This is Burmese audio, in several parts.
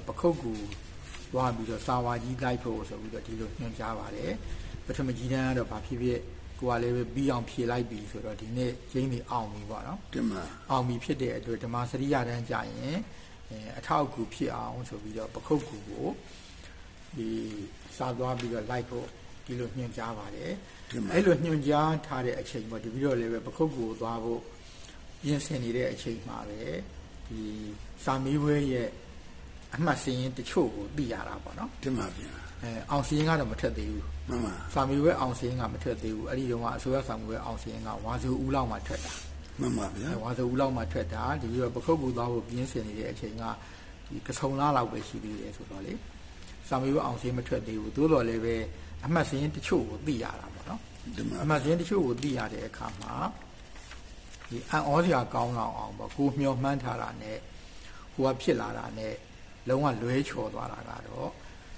တော့ပခုတ်ကူသွားပြီးတော့စာဝါကြီးလိုက်ဖို့ဆိုပြီးတော့ဒီလိုညွှန်ကြားပါတယ်ပထမကြီးတန်းကတော့ဘာဖြစ်ဖြစ်ကိုကလည်းပဲပြီးအောင်ဖြေလိုက်ပြီဆိုတော့ဒီနေ့ကျင်းနေအောင်ပြီပေါ့နော်တင်ပါအောင်ပြီဖြစ်တဲ့အတွက်ဓမ္မစရိယတန်းကြရင်အဲအထောက်အကူဖြစ်အောင်ဆိုပြီးတော့ပခုတ်ကူကိုဒီစာသွားပြီးတော့လိုက်ဖို့ဒီလိုညွှန်ကြားပါတယ်တင်ပါအဲ့လိုညွှန်ကြားထားတဲ့အချိန်ပေါ့ဒီပြီးတော့လည်းပဲပခုတ်ကူကိုသွားဖို့ပြင်ဆင်နေတဲ့အချိန်မှာပဲဒီစာမေးပွဲရဲ့ အမှတ်စင်းတချို့ကိုသိရတာပေါ့နော်တင်ပါဗျာအဲအောင်စင်းကတော့မထက်သေးဘူးမှန်ပါစာမေးပွဲအောင်စင်းကမထက်သေးဘူးအဲ့ဒီတော့ကအစိုးရစာမေးပွဲအောင်စင်းကဝါစုဦးလောက်မှထွက်တာမှန်ပါဗျာအဲဝါစုဦးလောက်မှထွက်တာဒီပြီးတော့ပခုတ်ကူသွားဖို့ပြင်းစင်နေတဲ့အချိန်ကဒီကဆုံလားလောက်ပဲရှိသေးတယ်ဆိုတော့လေစာမေးပွဲအောင်စင်းမထွက်သေးဘူးသို့တော်လည်းပဲအမှတ်စင်းတချို့ကိုသိရတာပေါ့နော်တင်ပါအမှတ်စင်းတချို့ကိုသိရတဲ့အခါမှာဒီအံ့ဩစရာကောင်းလောက်အောင်ပေါ့ကိုမျောမှန်းထားတာနဲ့ဟိုကဖြစ်လာတာနဲ့ လုံးဝလွဲချော်သွားတာကတော့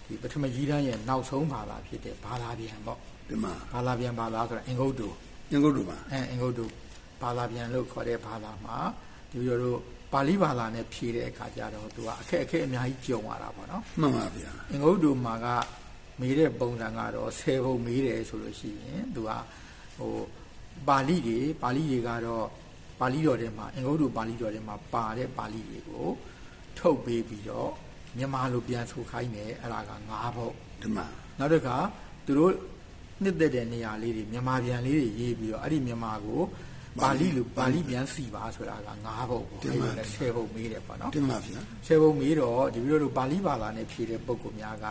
ဒီပထမကြီးတန်းရဲ့နောက်ဆုံးဘာသာဖြစ်တဲ့ဘာသာပြန်ပေါ့တင်ပါဘာသာပြန်ဘာသာဆိုတာအင်္ဂုတ္တုငင်္ဂုတ်တို့ပါအဲအင်္ဂုတ္တုဘာသာပြန်လို့ခေါ်တဲ့ဘာသာမှာဒီလိုတို့ပါဠိဘာသာနဲ့ဖြေတဲ့အခါကျတော့သူကအခက်အခဲအများကြီးကြုံရတာပေါ့နော်မှန်ပါဗျာအင်္ဂုတ္တုမှာကမေးတဲ့ပုံစံကတော့10ဘုံမေးတယ်ဆိုလို့ရှိရင်သူကဟိုပါဠိတွေပါဠိတွေကတော့ပါဠိတော်ထဲမှာအင်္ဂုတ္တုပါဠိတော်ထဲမှာပါတဲ့ပါဠိတွေကို ထုတ်ပေးပြီးတော့မြန်မာလိုပြန်ဆိုခိုင်းတယ်အဲ့ဒါက9ဘုံတင်ပါနောက်တစ်ခါသူတို့နှစ်သက်တဲ့နေရာလေးတွေမြန်မာပြန်လေးတွေရေးပြီးတော့အဲ့ဒီမြန်မာကိုပါဠိလိုပါဠိပြန်စီပါဆိုတာက9ဘုံပေါ့အဲ့ဒီနဲ့10ဘုံမေးတယ်ပေါ့နော်တင်ပါဗျာဆယ်ဘုံမေးတော့ဒီလိုလိုပါဠိဘာသာနဲ့ဖြေတဲ့ပုံကောများက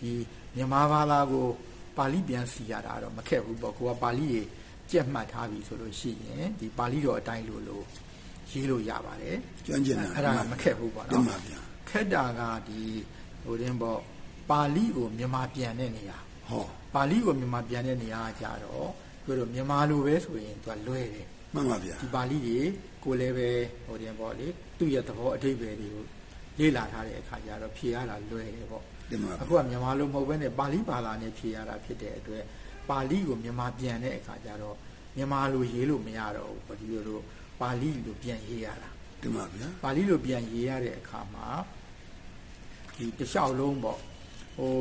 ဒီမြန်မာဘာသာကိုပါဠိပြန်စီရတာတော့မခက်ဘူးပေါ့ကိုကပါဠိကြီးကြက်မှတ်ထားပြီဆိုလို့ရှိရင်ဒီပါဠိတော်အတိုင်းလို့လို့ ရေးလို့ရပါတယ်ကျွမ်းကျင်တာအဲ့ဒါကမခက်ဘူးပေါ့တင်နော်ပါဗျာခက်တာကဒီဟိုတင်းပေါ့ပါဠိကိုမြန်မာပြန်တဲ့နေရာဟောပါဠိကိုမြန်မာပြန်တဲ့နေရာကကြတော့ပြောလို့မြန်မာလိုပဲဆိုရင်သူကလွဲတယ်မှန်ပါဗျာဒီပါဠိတွေကိုလည်းပဲဟိုတင်ပေါ့လေသူ့ရဲ့သဘောအဓိပ္ပာယ်တွေကိုလေ့လာထားတဲ့အခါကျတော့ဖြေရတာလွယ်တယ်ပေါ့တင်ပါအခုကမြန်မာလိုမဟုတ်ဘဲနဲ့ပါဠိဘာသာနဲ့ဖြေရတာဖြစ်တဲ့အတွက်ပါဠိကိုမြန်မာပြန်တဲ့အခါကျတော့မြန်မာလိုရေးလို့မရတော့ဘူးပေါ့ဒီလိုလို ပါဠိလိုပြန်ရေးရတာတင်ပါဗျာပါဠိလိုပြန်ရေးရတဲ့အခါမှာဒီတစ်လျှောက်လုံးပေါ့ဟို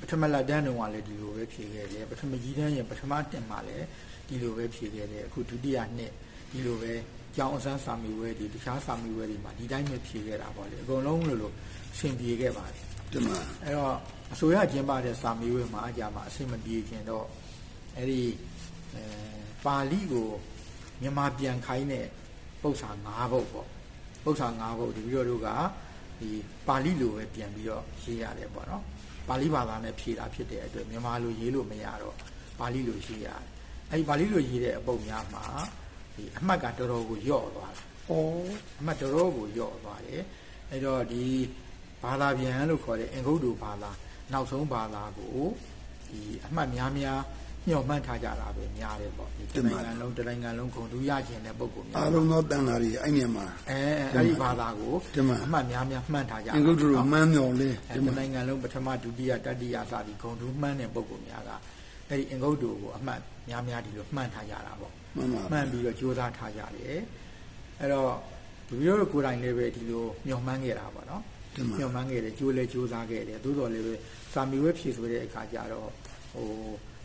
ပထမလက်တန်းတုန်းကလည်းဒီလိုပဲဖြေခဲ့တယ်ပထမကြီးတန်းရဲ့ပထမတက်မှာလည်းဒီလိုပဲဖြေခဲ့တယ်အခုဒုတိယနှစ်ဒီလိုပဲကျောင်းအစမ်းစာမေးပွဲဒီတခြားစာမေးပွဲတွေမှာဒီတိုင်းပဲဖြေခဲ့တာပေါ့လေအကုန်လုံးလို့လို့ဆင်ပြေခဲ့ပါတယ်တင်ပါအဲ့တော့အစိုးရကျင်းပတဲ့စာမေးပွဲမှာအကြမှာအဆင်မပြေခင်တော့အဲ့ဒီအဲပါဠိကို မြန်မာပြန်ခိုင်းတဲ့ပု္ပ္ပာ၅ဘုတ်ပေါ့ပု္ပ္ပာ၅ဘုတ်ဒီပြီးတော့တို့ကဒီပါဠိလိုပဲပြန်ပြီးတော့ရေးရတယ်ပေါ့နော်ပါဠိဘာသာနဲ့ဖြေတာဖြစ်တဲ့အတွက်မြန်မာလိုရေးလို့မရတော့ပါဠိလိုရေးရတယ်အဲ့ဒီပါဠိလိုရေးတဲ့အပုပ်များမှာဒီအမှတ်ကတော်တော်ကိုယော့သွားတယ်ဟောအမှတ်တော်တော်ကိုယော့သွားတယ်အဲ့တော့ဒီဘာသာပြန်လို့ခေါ်တဲ့အင်္ဂုတ္တုဘာသာနောက်ဆုံးဘာသာကိုဒီအမှတ်များများ ညှော်မှန်းထားကြတာပဲများတယ်ပေါ့ဒီတစ်နိုင်ငံလုံးတစ်နိုင်ငံလုံးဂုံတူးရခြင်းတဲ့ပုံကိုများအားလုံးသောတန်ဃာတွေအဲ့နေရာမှာအဲအဲ့ဒီဘာသာကိုတင်ပါအမှတ်များများမှန်းထားကြတာအင်္ဂုတ္တရမှန်းမြော်လေးအဲတင်တစ်ပါနိုင်ငံလုံးပထမဒုတိယတတိယစသည်ဂုံတူးမှန်းတဲ့ပုံကိုများကအဲ့ဒီအင်္ဂုတ္တုကိုအမှတ်များများဒီလိုမှန်းထားကြတာပေါ့မှန်ပါမှန်ပြီးတော့ကြိုးစားထားကြတယ်အဲ့တော့ဒီလိုလိုကိုယ်တိုင်လည်းပဲဒီလိုမျှော်မှန်းခဲ့တာပေါ့နော်တင်ပါမျှော်မှန်းခဲ့တယ်ကြိုးလည်းကြိုးစားခဲ့တယ်သို့တော်လည်းပဲစာမီဝဲဖြည့်ဆိုတဲ့အခါကျတော့ဟို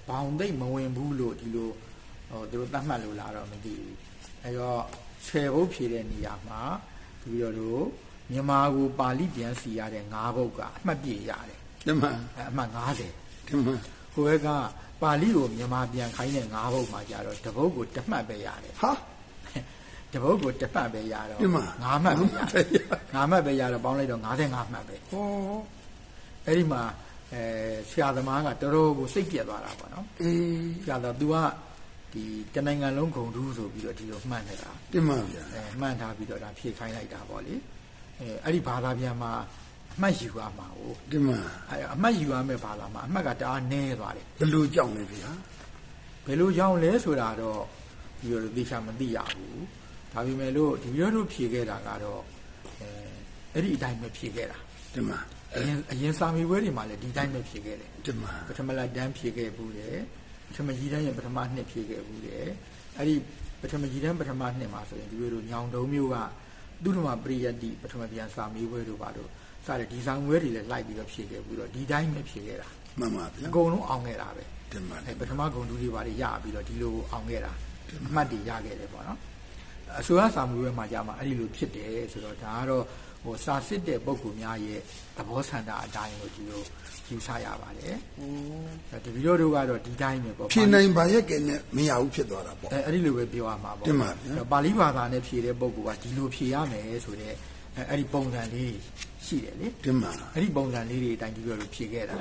ဘောင်သိမ့်မဝင်ဘူးလို့ဒီလိုဟိုသူတို့သတ်မှတ်လို့လာတော့မသိဘူးအဲ့တော့ဆယ်ဘုတ်ဖြည့်တဲ့နေရာမှာဒီပြီးတော့တို့မြန်မာကိုပါဠိပြန်စီရတဲ့၅ဘုတ်ကအမှတ်ပြည့်ရတယ်တင်ပါအဲ့အမှတ်50တင်ပါကိုယ့်ဘက်ကပါဠိကိုမြန်မာပြန်ခိုင်းတဲ့၅ဘုတ်မှာကြတော့တစ်ဘုတ်ကိုတစ်မှတ်ပဲရတယ်ဟာတပုတ်ကိုတစ်မှတ်ပဲရတော့ဒီမှာငါးမှတ်ပဲရငါးမှတ်ပဲရငါးမှတ်ပဲရတော့ပေါင်းလိုက်တော့55မှတ်ပဲဟောအဲ့ဒီမှာ အဲဆရာသမားကတော်တော်ကိုစိတ်ပြက်သွားတာပေါ့နော်အေးဆရာတော် तू ကဒီတနိုင်ငံလုံးဂုံတူးဆိုပြီးတော့ဒီလိုမှတ်နေတာတင်ပါဗျာအဲမှန်ထားပြီးတော့ဒါဖြည့်ခိုင်းလိုက်တာပေါ့လေအဲအဲ့ဒီဘာသာပြန်မှာအမှတ်ယူရမှာ哦တင်ပါအဲအမှတ်ယူရမယ့်ဘာသာမှာအမှတ်ကတအားနည်းသွားတယ်ဘယ်လိုကြောက်လဲဗျာဘယ်လိုရောက်လဲဆိုတာတော့ဒီလိုသိချာမသိရဘူးဒါပေမဲ့လို့ဒီလိုတို့ဖြေခဲ့တာကတော့အဲအဲ့ဒီအတိုင်းပဲဖြေခဲ့တာတင်ပါ အရင်အရင်စာမေးပွဲတွေမှာလည်းဒီတိုင်းပဲဖြေခဲ့တယ်တင်ပါပထမလက်တန်းဖြေခဲ့ဘူးတယ်ပထမကြီးတန်းရဲ့ပထမနှစ်ဖြေခဲ့ဘူးတယ်အဲ့ဒီပထမကြီးတန်းပထမနှစ်မှာဆိုရင်ဒီလိုတို့ညောင်တုံးမျိုးကသူ့ဓမ္မပရိယတ္တိပထမပြန်စာမေးပွဲတို့ပါတော့စတဲ့ဒီဆောင်ဝဲတွေလည်းလိုက်ပြီးတော့ဖြည့်ခဲ့ပြီးတော့ဒီတိုင်းပဲဖြည့်ခဲ့တာမှန်ပါဗျာအကုန်လုံးအောင်ခဲ့တာပဲတင်ပါတအဲယ်ပထမဂုံတူတွေပါတွေရပြီးတော့ဒီလိုအောင်ခဲ့တာအမှတ်တွေရခဲ့တယ်ပေါ့နော် အစိုးရစာမှုဝဲမှာကြာမှာအဲ့ဒီလိုဖြစ်တယ်ဆိုတော့ဒါကတော့ဟိုစာစစ်တဲ့ပုံကူများရဲ့သဘောဆန္ဒအတိုင်းကိုဒီလိုယူဆရပါတယ်အဲတပီတော့တို့ကတော့ဒီတိုင်းပဲပေါ့ဖြေနိုင်ပါရဲ့ကဲနဲ့မရဘူးဖြစ်သွားတာပေါ့အဲအဲ့ဒီလိုပဲပြောရမှာပေါ့တင်ပါဗျာအဲ့ပါဠိဘာသာနဲ့ဖြေတဲ့ပုံကူကဒီလိုဖြေရမယ်ဆိုတော့အဲအဲ့ဒီပုံစံလေးရှိတယ်လေတင်ပါအဲ့ဒီပုံစံလေးတွေအတိုင်းဒီလိုလိုဖြေခဲ့တာ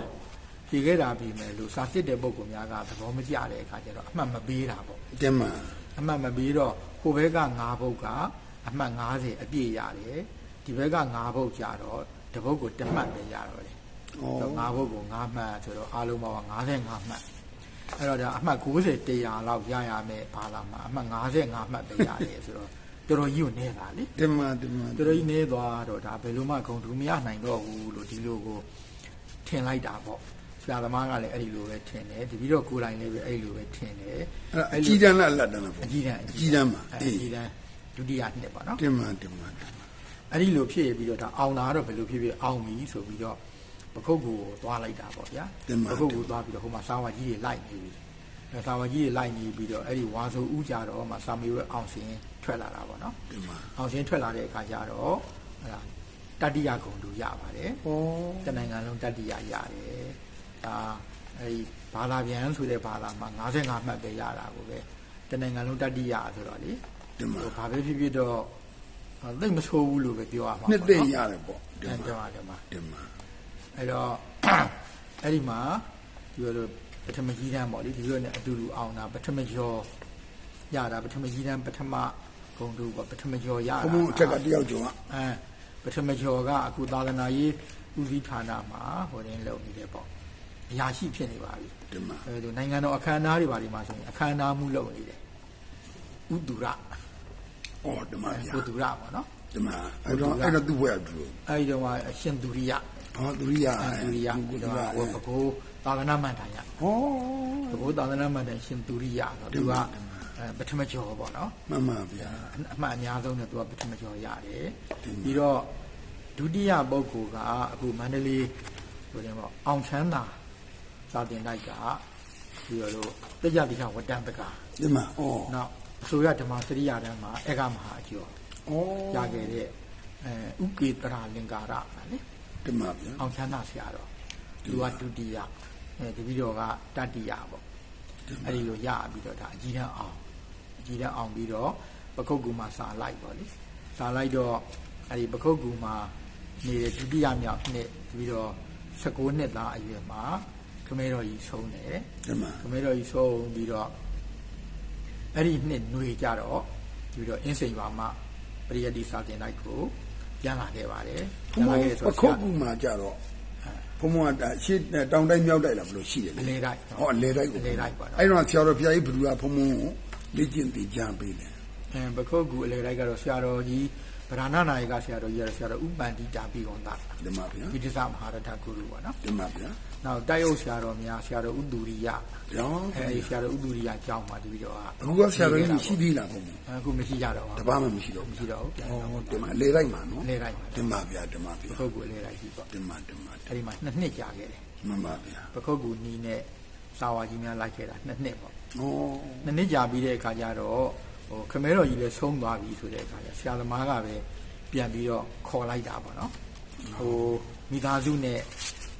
ဖြေခဲ့တာပြီးမယ်လို့စာစစ်တဲ့ပုံကူများကသဘောမကျတဲ့အခါကျတော့အမှတ်မပေးတာပေါ့တင်ပါ အမှတ်မပေးတော့ဟိုဘက်က9ဘုတ်ကအမှတ်90အပြည့်ရတယ်ဒီဘက်က9ဘုတ်ကြတော့တဘုတ်ကိုတစ်မှတ်ပဲရတော့တယ်ဩတော့9ဘုတ်ကို9မှတ်ဆိုတော့အားလုံးပေါင်းက55မှတ်အဲ့တော့ဒါအမှတ်90 100လောက်ရရမယ်ဘာလာမှာအမှတ်55မှတ်ပဲရတယ်ဆိုတော့တော်တော်ကြီးကိုနေတာလေတင်ပါတင်ပါတော်တော်ကြီးနေသွားတော့ဒါဘယ်လိုမှဂုံတူမရနိုင်တော့ဘူးလို့ဒီလိုကိုထင်လိုက်တာပေါ့ ဆရာသမားကလည်းအဲ့ဒီလိုပဲထင်တယ်တပီတော့ကိုယ်တိုင်လည်းပဲအဲ့ဒီလိုပဲထင်တယ်အဲ့အကြီးတန်းလားအလတ်တန်းလားအပေါ့ကြီးတန်းအကြီးတန်းပါအဲအေးအကြီးတန်းဒုတိယနှစ်ပါနော်တင်ပါတင်ပါတင်ပါအဲ့ဒီလိုဖြစ်ပြီးတော့ဒါအောင်လာတော့ဘယ်လိုဖြစ်ဖြစ်အောင်ပြီဆိုပြီးတော့ပခုတ်ကိုသွားလိုက်တာပေါ့ဗျာတင်ပါပခုတ်ကိုသွားပြီးတော့ဟိုမှာစာဝါကြီးတွေလိုက်နေပြီအဲစာဝါကြီးတွေလိုက်နေပြီးတော့အဲ့ဒီဝါဆိုဥကြတော့မှစာမေဝဲအောင်စင်ထွက်လာတာပေါ့နော်တင်ပါအောင်စင်ထွက်လာတဲ့အခါကျတော့အဲ့ဒါတတိယဂုံတူရပါတယ်ဩတနိုင်ငံလုံးတတိယရတယ် ဒါအဲဒီဘာသာပြန်ဆိုတဲ့ဘာသာမှာ55မှတ်ပဲရတာကိုပဲတနိုင်ငံလုံးတတိယဆိုတော့လေတင်ပါဟိုဘာပဲဖြစ်ဖြစ်တော့ဟိုသိပ်မဆိုးဘူးလို့ပဲပြောရမှာနှစ်သိမ့်ရတယ်ပေါ့တအဲင်ပြောပါရတယ်မှာတင်ပါအဲ့တော့အဲ့ဒီမှာဒီလိုပထမကြီးတန်းပေါ့လေဒီလိုနဲ့အတူတူအောင်တာပထမကျော်ရတာပထမကြီးတန်းပထမဂုံတူပေါ့ပထမကျော်ရတာဘုံဘုံအထက်ကတယောက်ကျော်ကအဲပထမကျော်ကအခုသာသနာရေးဦးစီးဌာနမှာဟိုရင်းလုပ်နေတယ်ပေါ့ အရာရှိဖြစ်နေပါပြီတင်ပါအဲဒါနိုင်ငံတော်အခမ်းအနားတွေပါဒီမှာဆိုရင်အခမ်းအနားမှုလုပ်နေတယ်ဥတုရဩတင်ပါဗျာဥတုရပေါ့နော်တင်ပါအဲ့တော့အဲ့တော့သူ့ဘွဲတူအဲဒီတော့ကအရှင်သူရိယဟောသူရိယအသူရိယကုပြီးသတော့ရာဟိုဘကိုးသာသနာမန္တန်ရဟောဘကိုးသာသနာမန္တန်ရှင်သူရိယတော့သူကအဲပထမကျော်ပေါ့နော်မှန်ပါဗျာအမှတ်အများဆုံးနဲ့သူကပထမကျော်ရတယ်တင်ပါပြီးတော့ဒုတိယပုဂ္ဂိုလ်ကအခုမန္တလေးဟိုတယ်ပေါ့အောင်ချမ်းသာ စာတင်လိုက်ကပြီးတော့လို့တရားတိကဝတ္တန်တကာတင်ပါဩနောက်အစိုးရဓမ္မစရိယာတန်းမှာအေကမဟာအကျော်ဩရခဲ့တဲ့အဲဥကေတရာလင်္ကာရပါလေတင်ပါဗျာအောင်ချမ်းသာဆရာတော်သူကဒုတိယအဲဒီပြီးတော့ကတတိယပေါ့အဲ့ဒီလိုရပြီးတော့ဒါအကြီးတန်းအောင်အကြီးတန်းအောင်ပြီးတော့ပခုတ်ကူမှာစာလိုက်ပေါ့လေစာလိုက်တော့အဲ့ဒီပခုတ်ကူမှာနေတဲ့ဒုတိယမြောက်နှစ်ပြီးတော့16နှစ်သားအရွယ်မှာခ မဲတော်ကြီးဆုံးတယ်တင်ပါခမဲတော်ကြီးဆုံးပြီးတော့အဲ့ဒီနှစ်ຫນွေကြတော့ပြီးတော့အင်းစိန်ပါမှာပရိယတ်တိစာတင်လိုက်ကိုပြန်လာခဲ့ပါတယ်ဘုံဘုံခဲ့ပခုတ်ကူမှာကြတော့ဘုံဘုံကရှေ့တောင်တိုင်းမြောက်တိုင်းလားဘယ်လိုရှိတယ်အလဲလေတိုက်ဟောအလေတိုင်းကိုအလေတိုက်ပါတော့အဲ့တော့ဆရာတော်ဘုရားကြီးဘယ်သူကဘုံဘုံကိုလေ့ကျင့်တည်ကြံပေးတယ်အဲပခုတ်ကူအလေတိုက်ကတော့ဆရာတော်ကြီး ဗရဏနာယကဆရာတော်ကြီးကတော့ဆရာတော်ဥပ္ပန္တိတာပြီးကုန်တာတင်ပါဗျာဝိသသမဟာရထဂုရုပေါ့နော်တင်ပါဗျာနောက်တိုက်အုပ်ဆရာတော်များဆရာတော်ဥတူရိယရောအဲဒီဆရာတော်ဥတူရိယကျောင်းမှာတပီတော့အခုကဆရာတော်ကြီးရှိသေးလားဘုံဘုံအခုမရှိကြတော့တဘူးပားမှမရှိတော့မဘူးရှိတော့ဘူးပြန်ဩတော့တင်ပါအလေတိုင်းမှာနော်အလေတိုက်ပါတင်ပါဗျာတင်ပါပဗျာခုတ်ကူအလေတိုက်ကြီးပေါ့တင်ပါတင်ပါအဲဒီမှာနှစ်နှစ်ကြာခဲ့တယ်မှန်ပါဗျာပခုတ်ကူနီးနဲ့စာဝါကြီးများလိုက်ခဲ့တာနှစ်နှစ်ပေါ့ဩနှစ်နှစ်ကြာပြီးတဲ့အခါကျတော့ ဟိုခမဲတော်ကြီးလည်းဆုံးသွားပြီဆိုတဲ့အခါကျဆရာသမားကပဲပြန်ပြီးတော့ခေါ်လိုက်တာပေါ့နော်ဟိုမိသားစုနဲ့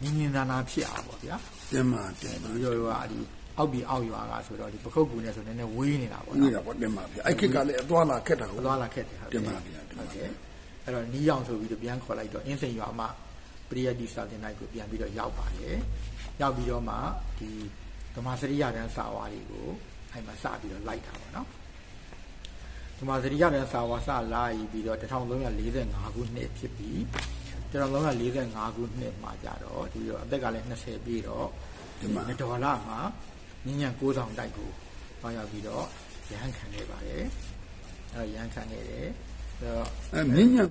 ညီညီနာနာဖြစ်အောင်ပေါ့ဗျာတင်ပါတင်ပါပြီးတော့ကဒီအောက်ပြီးအောက်ရွာကဆိုတော့ဒီပခုတ်ကူနဲ့ဆိုနည်းနည်းဝေးနေတာပေါ့ဦးရနော်ပါတင်ပါဗျာအဲ့ခေတ်ကလည်းအသွားလာခက်တာဟုတ်အသွားလာခက်တယ်ဟုတ်တင်ပါဗျာတင်ပါဟုတ်ကဲ့အဲ့တော့နီးအောင်ဆိုပြီးတော့ပြန်ခေါ်လိုက်တော့အင်းစိန်ရွာမှာပရိယတ်တိစာတင်လိုက်ကိုပြန်ပြီးတော့ရောက်ပါတယ်ရောက်ပြီးတော့မှဒီဓမ္မစရိယတန်းစာဝါတွေကိုအဲ့မှာစပြီးတော့လိုက်တာပေါ့နော် ဓမ္မစရိယနဲ့စာဝါစလာပြီးပြီးတော့1345ခုနှစ်ဖြစ်ပြီး1345ခုနှစ်မှာကြတော့ဒီတော့အသက်ကလည်း20ပြည့်တော့ဒီမှာဒေါ်လာမှာညဉ့်ညံ6ဆောင်တိုက်ကိုပေါရောက်ပြီးတော့ရဟန်းခံခဲ့ပါတယ်အဲတော့ရဟန်းခံခဲ့တယ်ဆိုတော့အဲမြင့်ညံ